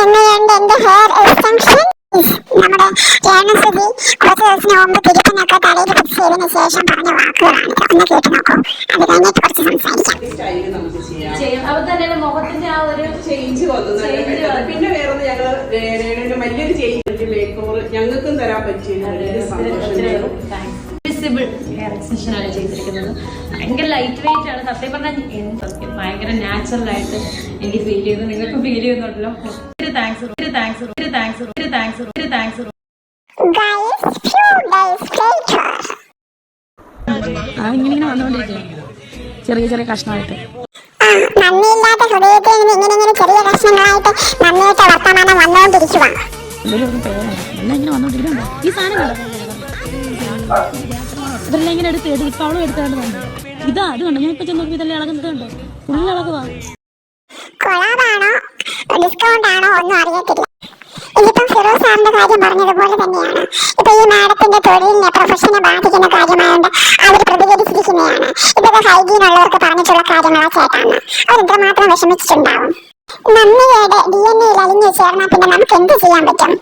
എങ്ങനെയുണ്ട് എന്റെ hair extension നമ്മുടെ രേണുസുതി കുറച്ച് ദിവസം മുമ്പ് തിരുപ്പനൊക്കെ തലയിൽ ഫിക്സ് ചെയ്തതിനു ശേഷം പറഞ്ഞ വാക്കുകളാണ്. ഒന്ന് കേട്ട് നോക്കൂ. അത് കഴിഞ്ഞിട്ട് കുറച്ച് സംസാരിക്കാം. ചെയ്യാം. ചെയ്യും അപ്പൊ തന്നെ മുഖത്തിന്റെ ആ ഒരു ചേഞ്ച് വന്നു. പിന്നെ വേറെ രേണുവിന്റെ വലിയൊരു ചേഞ്ച് ഞങ്ങൾക്കും തരാൻ പറ്റിയ സന്തോഷം ഹെയർ എക്സ്റ്റൻഷൻ ആണ് ചെയ്തിരിക്കുന്നത്. ഭയങ്കര ലൈറ്റ് വെയിറ്റ് ആണ്. സത്യം പറഞ്ഞാൽ എനിക്ക് സത്യം ഭയങ്കര നാച്ചുറൽ ആയിട്ട് എനിക്ക് ഫീൽ ചെയ്യുന്നു. നിങ്ങൾക്ക് ഫീൽ ചെയ്യുന്നുണ്ടല്ലോ. ഒരു താങ്ക്സ് ഒരു താങ്ക്സ് ഒരു താങ്ക്സ് ഒരു താങ്ക്സ് ഒരു താങ്ക്സ് ഇങ്ങനെ ഇങ്ങനെ ചെറിയ ചെറിയ കഷ്ണമായിട്ട്. നന്ദിയില്ലാത്ത ഹൃദയത്തിൽ നിന്ന് ഇങ്ങനെ ഇങ്ങനെ ചെറിയ കഷ്ണങ്ങളായിട്ട് നന്ദിയുടെ വർത്തമാനം വന്നുകൊണ്ടിരിക്കുക ഈ സാധനം ഇതെല്ലാം ഇങ്ങനെ എടുത്ത് എടുത്ത് ഇപ്പം എടുത്താണ്ട് ഇതാ അത് കണ്ടോ? ഞാൻ ചെന്ന് നോക്കി ഇതെല്ലാം ഇളകുന്നത് കണ്ടോ? ഫുള്ള് ഇളകുവാ. കൊളാബാണോ? ഡിസ്കൗണ്ട് ആണോ? ഒന്നും കാര്യം പറഞ്ഞതുപോലെ തന്നെയാണ്. ഈ തൊഴിലിനെ ഹൈജീൻ ഉള്ളവർക്ക് പറഞ്ഞിട്ടുള്ള കാര്യങ്ങളാ അലിഞ്ഞു പിന്നെ നമുക്ക് എന്ത് ചെയ്യാൻ പറ്റും?